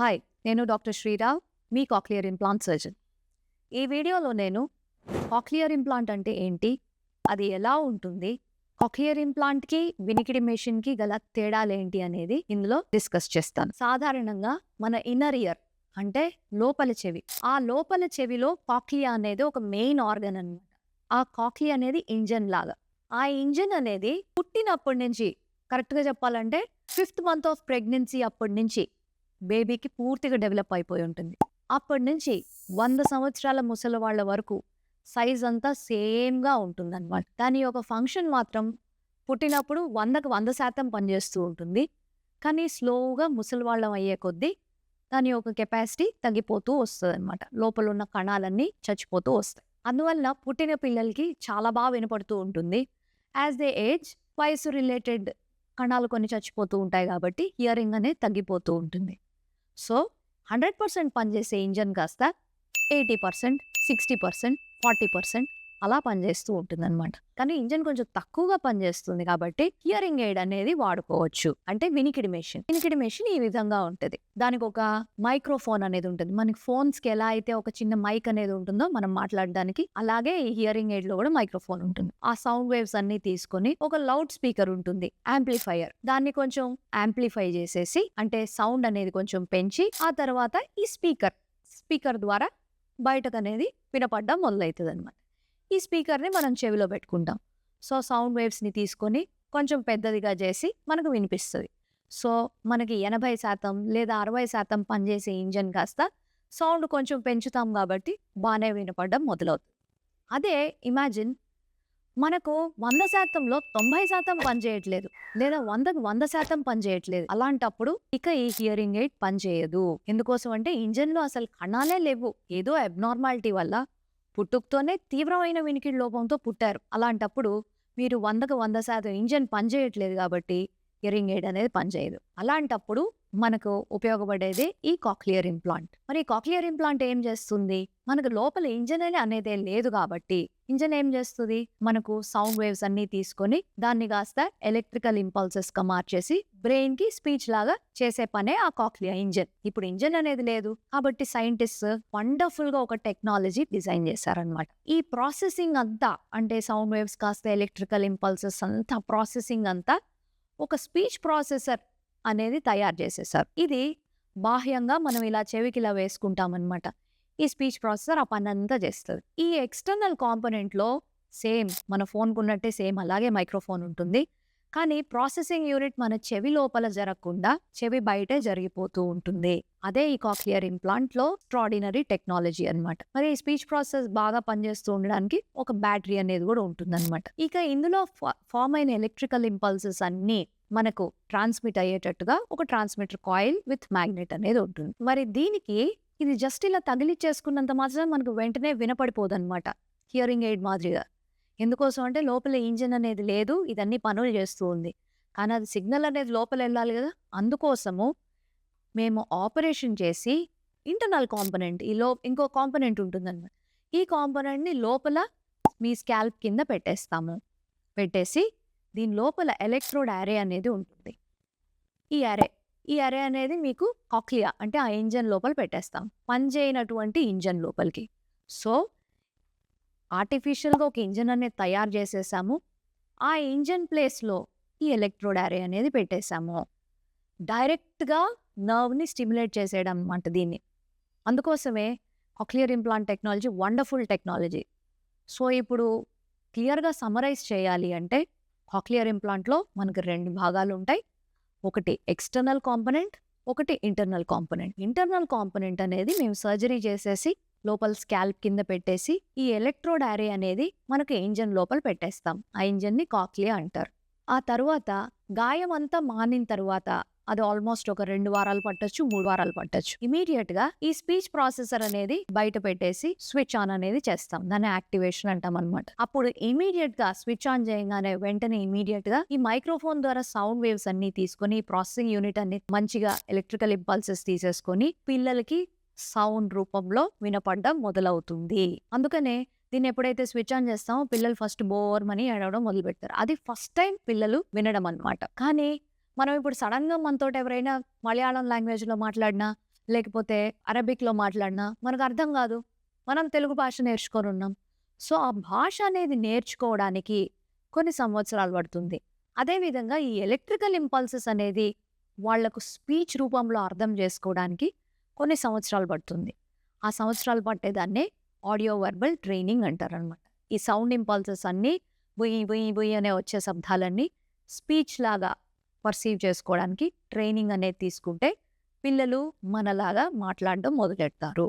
Hi నేను doctor Srirao మీ cochlear implant surgeon. ఈ వీడియోలో నేను కాక్లియర్ ఇంప్లాంట్ అంటే ఏంటి అది ఎలా ఉంటుంది కాక్లియర్ ఇంప్లాంట్కి వినికిడి మెషిన్కి గల తేడాలేంటి అనేది ఇందులో డిస్కస్ చేస్తాను. సాధారణంగా మన ఇన్నర్ ఇయర్ అంటే లోపల చెవి. ఆ లోపల చెవిలో కాక్లియా అనేది ఒక మెయిన్ ఆర్గన్ అనమాట ఆ కాక్లియా అనేది ఇంజన్ లాగా. ఆ ఇంజన్ అనేది పుట్టినప్పటి నుంచి కరెక్ట్గా చెప్పాలంటే ఫిఫ్త్ మంత్ ఆఫ్ ప్రెగ్నెన్సీ అప్పటి నుంచి బేబీకి పూర్తిగా డెవలప్ అయిపోయి ఉంటుంది. అప్పటి నుంచి వంద సంవత్సరాల ముసలి వాళ్ళ వరకు సైజ్ అంతా సేమ్గా ఉంటుందన్నమాట. దాని యొక్క ఫంక్షన్ మాత్రం పుట్టినప్పుడు వందకు వంద శాతం పనిచేస్తూ ఉంటుంది. కానీ స్లోగా ముసలి వాళ్ళం అయ్యే కొద్దీ దాని యొక్క కెపాసిటీ తగ్గిపోతూ వస్తుంది అనమాట లోపల ఉన్న కణాలన్నీ చచ్చిపోతూ వస్తాయి. అందువల్ల పుట్టిన పిల్లలకి చాలా బాగా వినపడుతూ ఉంటుంది. యాజ్ దే ఏజ్ వయసు రిలేటెడ్ కణాలు కొన్ని చచ్చిపోతూ ఉంటాయి కాబట్టి హియరింగ్ అనేది తగ్గిపోతూ ఉంటుంది. సో హండ్రెడ్ పర్సెంట్ పనిచేసే ఇంజన్ కాస్త eighty percent sixty percent forty percent అలా పనిచేస్తూ ఉంటుంది అనమాట కానీ ఇంజన్ కొంచెం తక్కువగా పనిచేస్తుంది కాబట్టి హియరింగ్ ఎయిడ్ అనేది వాడుకోవచ్చు. అంటే వినికిడి మెషిన్. వినికిడి మెషిన్ ఈ విధంగా ఉంటుంది. దానికి ఒక మైక్రోఫోన్ అనేది ఉంటుంది. మనకి ఫోన్స్కి ఎలా అయితే ఒక చిన్న మైక్ అనేది ఉంటుందో మనం మాట్లాడడానికి అలాగే ఈ హియరింగ్ ఎయిడ్లో కూడా మైక్రోఫోన్ ఉంటుంది. ఆ సౌండ్ వేవ్స్ అన్ని తీసుకొని ఒక లౌడ్ స్పీకర్ ఉంటుంది. యాంప్లిఫైయర్. దాన్ని కొంచెం యాంప్లిఫై చేసేసి అంటే సౌండ్ అనేది కొంచెం పెంచి ఆ తర్వాత ఈ స్పీకర్ స్పీకర్ ద్వారా బయటకు అనేది వినపడడం మొదలవుతుంది అనమాట ఈ స్పీకర్ని మనం చెవిలో పెట్టుకుంటాం. సో సౌండ్ వేవ్స్ని తీసుకొని కొంచెం పెద్దదిగా చేసి మనకు వినిపిస్తుంది. సో మనకి ఎనభై శాతం లేదా అరవై శాతం పనిచేసే ఇంజన్ కాస్త సౌండ్ కొంచెం పెంచుతాం కాబట్టి బాగానే వినపడడం మొదలవుతుంది. అదే ఇమాజిన్ మనకు వంద శాతంలో తొంభై శాతం పనిచేయట్లేదు లేదా వందకు వంద శాతం పనిచేయట్లేదు. అలాంటప్పుడు ఇక ఈ హియరింగ్ ఎయిడ్ పనిచేయదు. ఎందుకోసం అంటే ఇంజన్లో అసలు కణాలే లేవు. ఏదో అబ్నార్మాలిటీ వల్ల పుట్టుకతోనే తీవ్రమైన వినికిడి లోపంతో పుట్టారు. అలాంటప్పుడు మీరు వందకు వంద శాతం ఇంజన్ పనిచేయట్లేదు కాబట్టి ఇయరింగ్ ఎయిడ్ అనేది పనిచేయదు. అలాంటప్పుడు మనకు ఉపయోగపడేది ఈ కాక్లియర్ ఇంప్లాంట్. మరి ఈ కాక్లియర్ ఇంప్లాంట్ ఏం చేస్తుంది? మనకు లోపల ఇంజన్ అని అనేది లేదు కాబట్టి ఇంజన్ ఏం చేస్తుంది? మనకు సౌండ్ వేవ్స్ అన్ని తీసుకొని దాన్ని కాస్త ఎలక్ట్రికల్ ఇంపల్సెస్గా మార్చేసి బ్రెయిన్కి స్పీచ్ లాగా చేసే పనే ఆ కాక్లియా ఇంజన్. ఇప్పుడు ఇంజన్ అనేది లేదు కాబట్టి సైంటిస్ట్ వండర్ఫుల్గా ఒక టెక్నాలజీ డిజైన్ చేశారనమాట ఈ ప్రాసెసింగ్ అంతా అంటే సౌండ్ వేవ్స్ కాస్త ఎలక్ట్రికల్ ఇంపల్సెస్ అంతా ప్రాసెసింగ్ అంతా ఒక స్పీచ్ ప్రాసెసర్ అనేది తయారు చేసేసారు. ఇది బాహ్యంగా మనం ఇలా చెవికి ఇలా వేసుకుంటామన్నమాట. ఈ స్పీచ్ ప్రాసెసర్ ఆ పని అంతా చేస్తుంది. ఈ ఎక్స్టర్నల్ కాంపోనెంట్లో సేమ్ మన ఫోన్కు ఉన్నట్టే సేమ్ అలాగే మైక్రోఫోన్ ఉంటుంది. కానీ ప్రాసెసింగ్ యూనిట్ మన చెవి లోపల జరగకుండా చెవి బయటే జరిగిపోతూ ఉంటుంది. అదే ఈ కాక్లియర్ ఇంప్లాంట్లో ఎక్స్ట్రాడినరీ టెక్నాలజీ అన్నమాట. మరి ఈ స్పీచ్ ప్రాసెస్ బాగా పనిచేస్తూ ఉండడానికి ఒక బ్యాటరీ అనేది కూడా ఉంటుందన్నమాట. ఇక ఇందులో ఫామ్ అయిన ఎలక్ట్రికల్ ఇంపల్సెస్ అన్ని మనకు ట్రాన్స్మిట్ అయ్యేటట్టుగా ఒక ట్రాన్స్మిటర్ కాయిల్ విత్ మ్యాగ్నెట్ అనేది ఉంటుంది. మరి దీనికి ఇది జస్ట్ ఇలా తగిలిచ్చేసుకున్నంత మాత్రం మనకు వెంటనే వినపడిపోదు అనమాట హియరింగ్ ఎయిడ్ మాదిరిగా. ఎందుకోసం అంటే లోపల ఇంజిన్ అనేది లేదు ఇదన్నీ పనులు చేస్తూ ఉంది. కానీ అది సిగ్నల్ అనేది లోపల వెళ్ళాలి కదా! అందుకోసము మేము ఆపరేషన్ చేసి ఇంటర్నల్ కాంపనెంట్ ఈ లో ఇంకో కాంపనెంట్ ఉంటుందన్నమాట. ఈ కాంపనెంట్ని లోపల మీ స్కాల్ప్ కింద పెట్టేస్తాము. పెట్టేసి దీని లోపల ఎలక్ట్రోడ్ అరే అనేది ఉంటుంది. ఈ అరే ఈ అరే అనేది మీకు కాక్లియా అంటే ఆ ఇంజన్ లోపల పెట్టేస్తాం. పనిచేయనటువంటి ఇంజన్ లోపలికి. సో ఆర్టిఫిషియల్గా ఒక ఇంజన్ అనేది తయారు చేసేసాము. ఆ ఇంజన్ ప్లేస్లో ఈ ఎలక్ట్రోడ్ యారే అనేది పెట్టేశాము డైరెక్ట్గా నర్వ్ని స్టిమ్యులేట్ చేసేయడం అనమాట దీన్ని. అందుకోసమే cochlear implant technology wonderful technology. So ఇప్పుడు క్లియర్గా సమరైజ్ చేయాలి అంటే కాక్లియర్ ఇంప్లాంట్లో మనకు రెండు భాగాలు ఉంటాయి. ఒకటి ఎక్స్టర్నల్ కాంపనెంట్ ఒకటి ఇంటర్నల్ కాంపనెంట్. ఇంటర్నల్ కాంపనెంట్ అనేది మేము సర్జరీ చేసేసి లోపల స్కాల్ప్ కింద పెట్టేసి ఈ ఎలక్ట్రోడ్ యారే అనేది మనకు ఇంజన్ లోపల పెట్టేస్తాం. ఆ ఇంజన్ని కాక్లియా అంటారు. ఆ తర్వాత గాయం అంతా మానిన తర్వాత అది ఆల్మోస్ట్ ఒక రెండు వారాలు పట్టొచ్చు మూడు వారాలు పట్టొచ్చు. ఇమీడియట్గా ఈ స్పీచ్ ప్రాసెసర్ అనేది బయట పెట్టేసి స్విచ్ ఆన్ అనేది చేస్తాం. దాన్ని యాక్టివేషన్ అంటాం అనమాట అప్పుడు ఇమీడియట్గా స్విచ్ ఆన్ చేయగానే వెంటనే ఇమీడియట్గా ఈ మైక్రోఫోన్ ద్వారా సౌండ్ వేవ్స్ అన్ని తీసుకొని ప్రాసెసింగ్ యూనిట్ అన్ని మంచిగా ఎలక్ట్రికల్ ఇంపల్సెస్ తీసేసుకొని పిల్లలకి సౌండ్ రూపంలో వినపడడం మొదలవుతుంది అందుకనే దీన్ని ఎప్పుడైతే స్విచ్ ఆన్ చేస్తామో పిల్లలు ఫస్ట్ బోర్ మని ఏడవడం మొదలు పెడతారు అది ఫస్ట్ టైం పిల్లలు వినడం అనమాట కానీ మనం ఇప్పుడు సడన్గా మనతో ఎవరైనా మలయాళం లాంగ్వేజ్లో మాట్లాడినా లేకపోతే అరబిక్‌లో మాట్లాడినా మనకు అర్థం కాదు. మనం తెలుగు భాష నేర్చుకొని ఉన్నాం. సో, ఆ భాష అనేది నేర్చుకోవడానికి కొన్ని సంవత్సరాలు పడుతుంది. అదేవిధంగా ఈ ఎలక్ట్రికల్ ఇంపల్సెస్ అనేది వాళ్ళకు స్పీచ్ రూపంలో అర్థం చేసుకోవడానికి కొన్ని సంవత్సరాలు పడుతుంది. ఆ సంవత్సరాలు పట్టేదాన్నే ఆడియో వర్బల్ ట్రైనింగ్ అంటారనమాట. ఈ సౌండ్ ఇంపల్సెస్ అన్నీ బుయ్ బుయ్ బుయ్ అనే వచ్చే శబ్దాలన్నీ స్పీచ్ లాగా పర్సీవ్ చేసుకోవడానికి ట్రైనింగ్ అనేది తీసుకుంటే పిల్లలు మనలాగా మాట్లాడడం మొదలెడతారు.